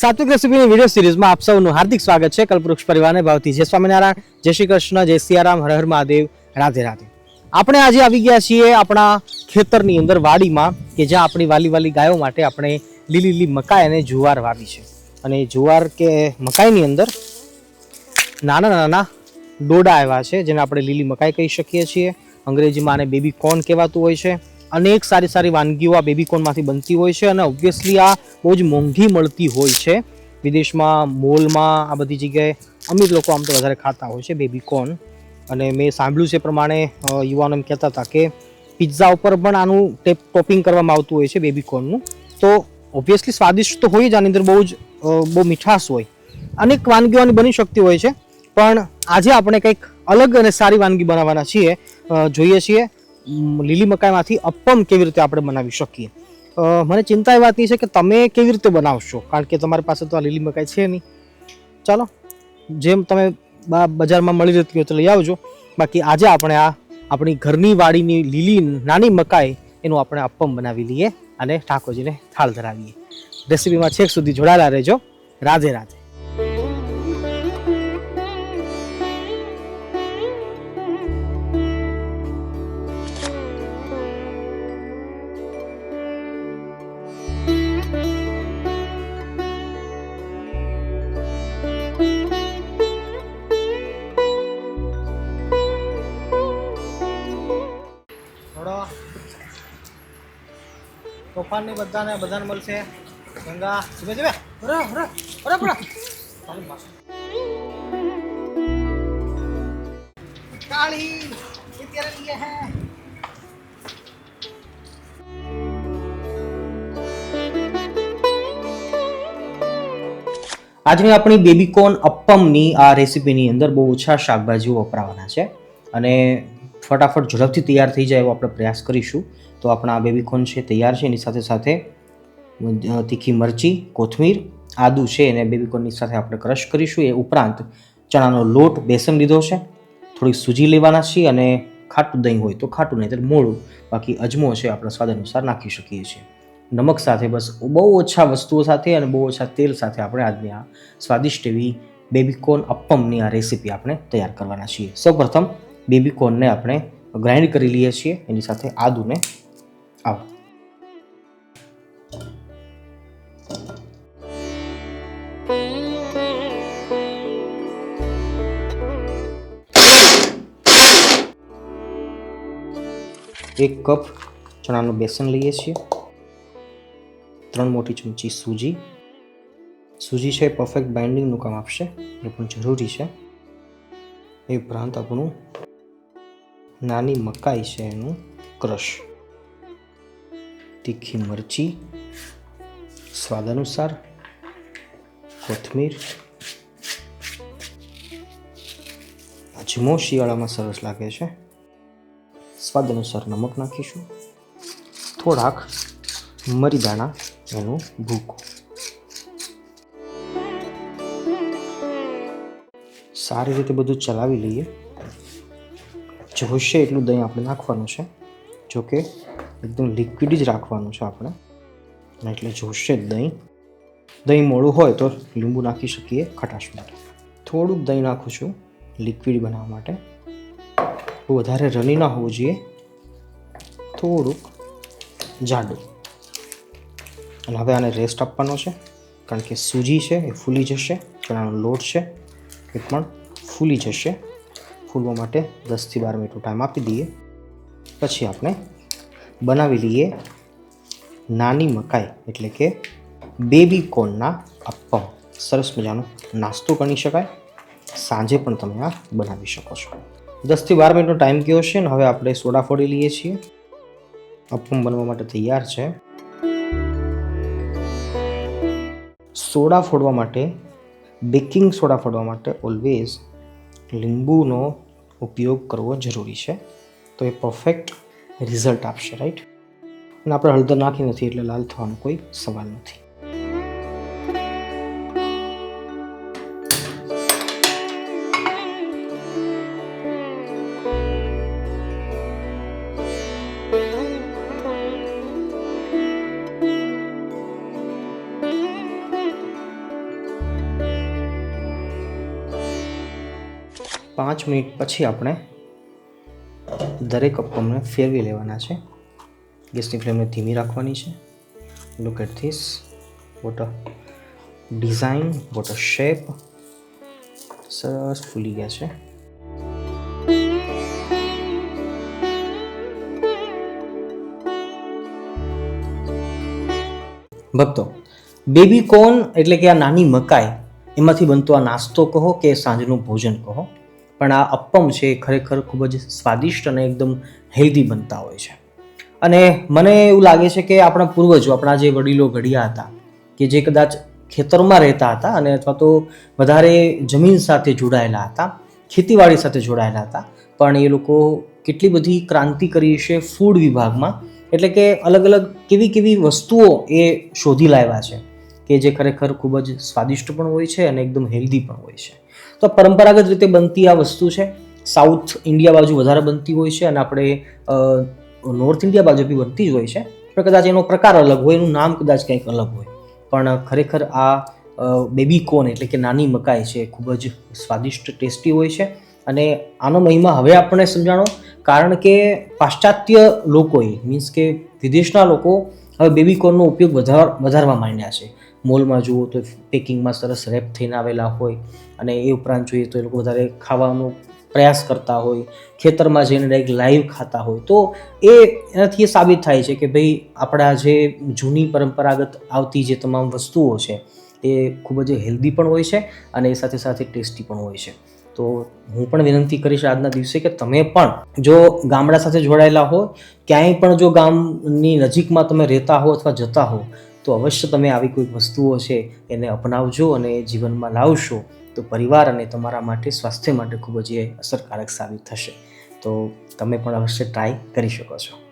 સાત્વિક રેસીપીની video સિરીઝમાં આપ સૌનું હાર્દિક સ્વાગત છે કલ્પવૃક્ષ પરિવારને ભાવથી. જય સ્વામિનારાયણ, જય શ્રી કૃષ્ણ, જય સિયારામ, હર હર મહાદેવ, રાધે રાધે. આપણે આજે આવી ગયા છીએ આપણા ખેતરની અંદર વાડીમાં કે જ્યાં આપણી વાલી વાલી ગાયો માટે આપણે લીલી લીલી મકાઈ અને જુવાર વાવી છે. અને જુવાર કે મકાઈની અંદર નાના નાના ડોડા આવ્યા છે જેને આપણે લીલી મકાઈ કહી શકીએ છીએ. અંગ્રેજીમાં આને બેબી કોર્ન કહેવાતું હોય છે. અનેક સારી સારી વાનગીઓ આ બેબીકોનમાંથી બનતી હોય છે અને ઓબ્વિયસલી આ બહુ જ મોંઘી મળતી હોય છે. વિદેશમાં મોલમાં આ બધી જગ્યાએ અમીર લોકો આમ તો વધારે ખાતા હોય છે બેબીકોર્ન અને મેં સાંભળ્યું છે પ્રમાણે યુવાનો એમ કહેતા હતા કે પિઝા ઉપર પણ આનું ટેપ ટોપિંગ કરવામાં આવતું હોય છે બેબીકોર્નનું તો ઓબ્વિયસલી સ્વાદિષ્ટ તો હોય જ, આની અંદર બહુ જ બહુ મીઠાશ હોય. અનેક વાનગીઓની બની શકતી હોય છે. પણ આજે આપણે કંઈક અલગ અને સારી વાનગી બનાવવાના છીએ. જોઈએ છીએ. લીલી મકાઈમાંથી અપ્પમ કેવી રીતે આપણે બનાવી શકીએ? મને ચિંતા એ વાતની છે કે તમે કેવી રીતે બનાવશો? કારણ કે તમારી પાસે તો આ લીલી મકાઈ છે નહીં. ચાલો, જેમ તમે બજારમાં મળી રહેતી હોય તો લઈ આવજો. બાકી આજે આપણે આ, આપણી ઘરની વાડીની લીલી નાની મકાઈ એનું આપણે અપ્પમ બનાવી લઈએ અને ઠાકોરજીને થાળ ધરાવીએ. રેસીપીમાં છેક સુધી જોડાયેલા રહેજો. રાધે રાધે. તોફાનની બધાને બધાને મળશે. ગંગા, જીવે જીવે. બરાબર બરાબર આજની આપણી બેબીકોર્ન અપ્પમની આ રેસીપીની અંદર બહુ ઓછા શાકભાજીઓ વપરાવાના છે. અને ફટાફટ ઝડપથી તૈયાર થઈ જાય એવો આપણે પ્રયાસ કરીશું. તો આપણા આ બેબીકોર્ન છે, તૈયાર છે. એની સાથે સાથે તીખી મરચી, કોથમીર, આદુ છે એને બેબીકોર્નની સાથે આપણે ક્રશ કરીશું. એ ઉપરાંત ચણાનો લોટ, બેસન લીધો છે. થોડી સૂજી લેવાના છીએ અને ખાટું દહીં હોય તો ખાટું નહીં મોળું. બાકી અજમો છે, આપણા સ્વાદ અનુસાર નાખી શકીએ છીએ. નમક સાથે બસ બહુ ઓછા વસ્તુઓ સાથે અને બહુ ઓછા તેલ સાથે આપણે આજની આ સ્વાદિષ્ટ એવી બેબીકોર્ન અપ્પમની આ રેસીપી આપણે તૈયાર કરવાના છીએ. સૌપ્રથમ બેબીકોર્નને આપણે ગ્રાઇન્ડ કરી લઈએ છીએ. એની સાથે આદુને આવ. એક કપ ચણાનું બેસન લઈએ છીએ. ત્રણ મોટી ચમચી સૂજી. સૂજી છે પરફેક્ટ બાઇન્ડિંગનું કામ આપશે. એ પણ જરૂરી છે. એ ઉપરાંત આપણું નાની મકાઈ છે એનું ક્રશ તીખી મરચી સ્વાદ અનુસાર કોથમીર, અજમો શિયાળામાં સરસ લાગે છે. સ્વાદ અનુસાર નમક નાખીશું. થોડાક મરીદાણા એનું ભૂકું. સારી રીતે બધું ચલાવી લઈએ. જોશે એટલું દહીં આપણે નાખવાનું છે. જોકે એકદમ લિક્વિડ જ રાખવાનું છે આપણે. એટલે જોશે દહીં. દહીં મોડું હોય તો લીંબુ નાખી શકીએ ખટાશ માટે. થોડુંક દહીં નાખું છું લિક્વિડ બનાવવા માટે. વધારે રની ના હોવું જોઈએ. થોડુંક જાડું. અને હવે આને રેસ્ટ આપવાનો છે. કારણ કે સૂજી છે એ ફૂલી જશે. ચણાનો લોટ છે એ પણ ફૂલી જશે. ફૂલવા માટે દસથી બાર મિનિટનો ટાઈમ આપી દઈએ. પછી આપણે બનાવી લઈએ નાની મકાઈ, એટલે કે બેબી કોર્નના અપ્પમ સરસ મજાનો નાસ્તો ગણી શકાય. સાંજે પણ તમે આ બનાવી શકો છો. દસથી બાર મિનિટનો ટાઈમ કયો છે ને હવે આપણે સોડા ફોડી લઈએ છીએ. અપ્પમ બનવા માટે તૈયાર છે. સોડા ફોડવા માટે બેકિંગ સોડા ફોડવા માટે ઓલવેઝ લીંબુનો ઉપયોગ કરવો જરૂરી છે. તો એ પરફેક્ટ રિઝલ્ટ આપશે રાઈટ અને આપણે હળદર નાખી નથી એટલે લાલ થવાનો કોઈ સવાલ નથી. પાંચ મિનિટ પછી આપણે દરેક અપમને ફેરવી લેવાના છે. ગેસની ફ્લેમને ધીમી રાખવાની છે. Look at this what a design what a shape સરસ ફૂલી ગયા છે. ભક્તો, બેબી કોર્ન એટલે કે આ નાની મકાઈ, એમાંથી બનતો આ નાસ્તો કહો કે સાંજનું ભોજન કહો? પણ આ અપ્પમ છે એ ખરેખર ખૂબ જ સ્વાદિષ્ટ અને એકદમ હેલ્ધી બનતા હોય છે. અને મને એવું લાગે છે કે આપણા પૂર્વજો, આપણા જે વડીલો ઘડિયા હતા, કે જે કદાચ ખેતરમાં રહેતા હતા અને અથવા તો વધારે જમીન સાથે જોડાયેલા હતા, ખેતીવાડી સાથે જોડાયેલા હતા, પણ એ લોકો કેટલી બધી ક્રાંતિ કરી છે ફૂડ વિભાગમાં, એટલે કે અલગ અલગ કેવી કેવી વસ્તુઓ એ શોધી લાવ્યા છે, કે જે ખરેખર ખૂબ જ સ્વાદિષ્ટ પણ હોય છે અને એકદમ હેલ્ધી પણ હોય છે. તો પરંપરાગત રીતે બનતી આ વસ્તુ છે. સાઉથ ઇન્ડિયા બાજુ વધારે બનતી હોય છે અને આપણે નોર્થ ઇન્ડિયા બાજુ બી બનતી જ હોય છે. પણ કદાચ એનો પ્રકાર અલગ હોય, એનું નામ કદાચ કંઈક અલગ હોય. પણ ખરેખર આ બેબી કોન એટલે કે નાની મકાઈ છે ખૂબ જ સ્વાદિષ્ટ, ટેસ્ટી હોય છે. અને આનો મહિમા હવે આપણને સમજાણો, કારણ કે પાશ્ચાત્ય લોકોએ મીન્સ કે વિદેશના લોકો હવે બેબીકોર્નનો ઉપયોગ વધાર, વધારવા માંડ્યા છે. મોલમાં જુઓ તો પેકિંગમાં સરસ રેપ થઈને આવેલા હોય અને એ ઉપરાંત જોઈએ તો એ લોકો વધારે ખાવાનો પ્રયાસ કરતા હોય, ખેતરમાં જઈને ડાયરેક્ટ લાઈવ ખાતા હોય. તો એ એનાથી એ સાબિત થાય છે કે ભાઈ આપણા જે જૂની પરંપરાગત આવતી જે તમામ વસ્તુઓ છે, એ ખૂબ જ હેલ્ધી પણ હોય છે અને એ સાથે સાથે ટેસ્ટી પણ હોય છે. તો હું પણ વિનંતી કરીશ આજના દિવસે કે તમે પણ જો ગામડા સાથે જોડાયેલા હો, ક્યાંય પણ જો ગામની નજીકમાં તમે રહેતા હો અથવા જતા હો, તો અવશ્ય તમે આવી કોઈ વસ્તુઓ છે એને અપનાવજો અને જીવનમાં લાવશો. તો પરિવાર અને તમારા માટે સ્વાસ્થ્ય માટે ખૂબ જ એ અસરકારક સાબિત થશે. તો તમે પણ અવશ્ય ટ્રાય કરી શકો છો.